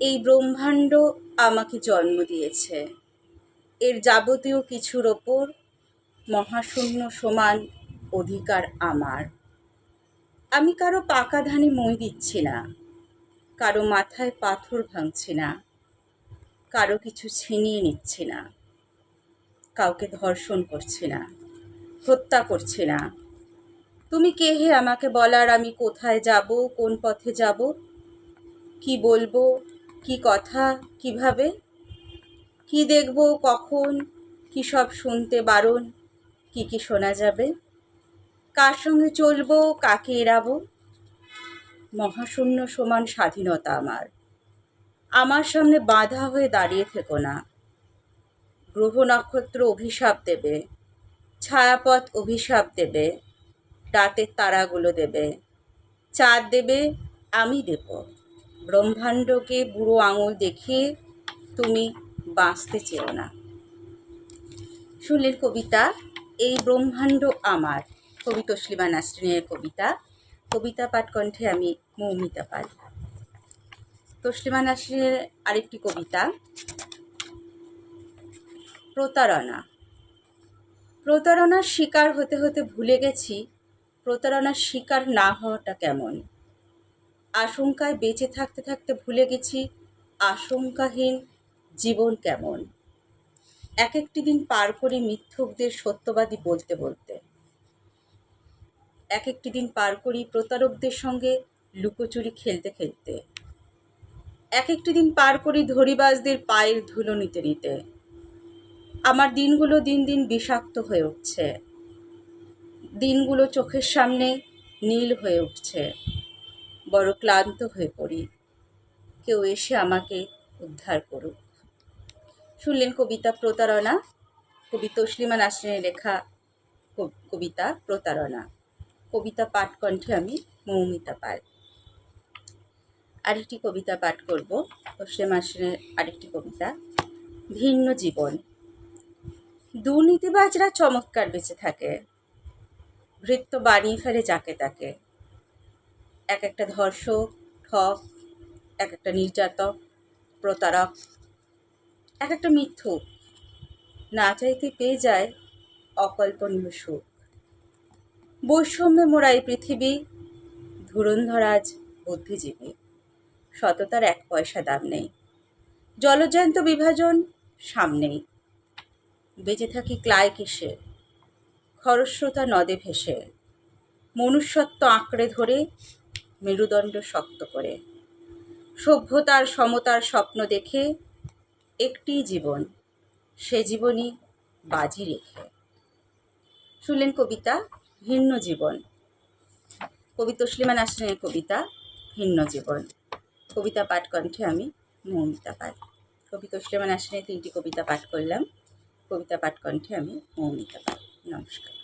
এই ব্রহ্মাণ্ড আমাকে জন্ম দিয়েছে। এর যাবতীয় কিছুর ওপর মহাশূন্য সমান অধিকার আমার। আমি কারও পাকা ধানে মই দিচ্ছি না, কারও মাথায় পাথর ভাঙছি না, কারও কিছু ছিনিয়ে নিচ্ছি না, কাউকে ধর্ষণ করছি না, হত্যা করছি না। তুমি কে হে আমাকে বলার আমি কোথায় যাব, কোন পথে যাব, কি বলব কি কথা, কীভাবে? কি দেখব, কখন? কি সব শুনতে বারণ? কি কি শোনা যাবে? কার সঙ্গে চলবো, কাকে এড়াবো? মহাশূন্য সমান স্বাধীনতা আমার। আমার সামনে বাধা হয়ে দাঁড়িয়ে থেকো না। গ্রহ নক্ষত্র অভিশাপ দেবে, ছায়াপথ অভিশাপ দেবে, রাতের তারাগুলো দেবে। চাঁদ দেবে, আমি দেব। ব্রহ্মাণ্ডকে বুড়ো আঙুল দেখিয়ে তুমি বাঁচতে চেও না। শুনলেন কবিতা, এই ব্রহ্মাণ্ড আমার। কবি তসলিমা নাসরিনের কবিতা কবিতা পাঠ কণ্ঠে আমি মৌমিতা পাল। তসলিমা নাসরিনের আরেকটি কবিতা, প্রতারণা। প্রতারণার শিকার হতে হতে ভুলে গেছি, প্রতারণার শিকার না হওয়াটা কেমন? আশঙ্কায় বেঁচে থাকতে থাকতে ভুলে গেছি, আশঙ্কাহীন জীবন কেমন? এক একটি দিন পার করি মিথ্যুকদের সত্যবাদী বলতে বলতে। এক একটি দিন পার করি প্রতারকদের সঙ্গে লুকোচুরি খেলতে খেলতে। এক একটি দিন পার করি ধরিবাজদের পায়ের ধুলো নিতে নিতে। আমার দিনগুলো দিন দিন বিষাক্ত হয়ে উঠছে। দিনগুলো চোখের সামনে নীল হয়ে উঠছে। বড় ক্লান্ত হয়ে পড়ি। কেউ এসে আমাকে উদ্ধার করুক। শুনলেন কবিতা প্রতারণা? কবি তসলিমা নাসরিনের লেখা কবিতা প্রতারণা। কবিতা পাঠ কণ্ঠে আমি মৌমিতা পাল। আরেকটি কবিতা পাঠ করব। তসলিমা নাসরিনের আরেকটি কবিতা, ভিন্ন জীবন। দুর্নীতিবাজরা চমৎকার বেঁচে থাকে। ভৃত্য বানিয়ে ফেলে যাকে তাকে। এক একটা ধর্ষক ঠক এক একটা নির্যাতক, প্রতারক, এক একটা মিথ্যুক না চাইতে পেয়ে যায় অকল্পনীয় সুখ। বৈষম্যে মোড়া এই পৃথিবী, ধুরন্ধরাজ বুদ্ধিজীবী। সততার এক পয়সা দাম নেই। জলজয়ন্ত বিভাজন সামনেই বেঁচে থাকি ক্লায় কিসে? খরস্রোতা নদে ভেসে। মনুষ্যত্ব আঁকড়ে ধরে মেরুদণ্ড শক্ত করে। সভ্যতার সমতার স্বপ্ন দেখে একটি জীবন, সে জীবনই বাজি রেখে। শুনলেন কবিতা, ভিন্ন জীবন। কবি তসলিমা নাসরিনের কবিতা, ভিন্ন জীবন। কবিতা পাঠ কণ্ঠে আমি মৌমিতা পাঠ কবি তসলিমা নাসরিনের তিনটি কবিতা পাঠ করলাম। কবিতা পাঠ কণ্ঠে আমি মৌমিতা পাঠ নমস্কার।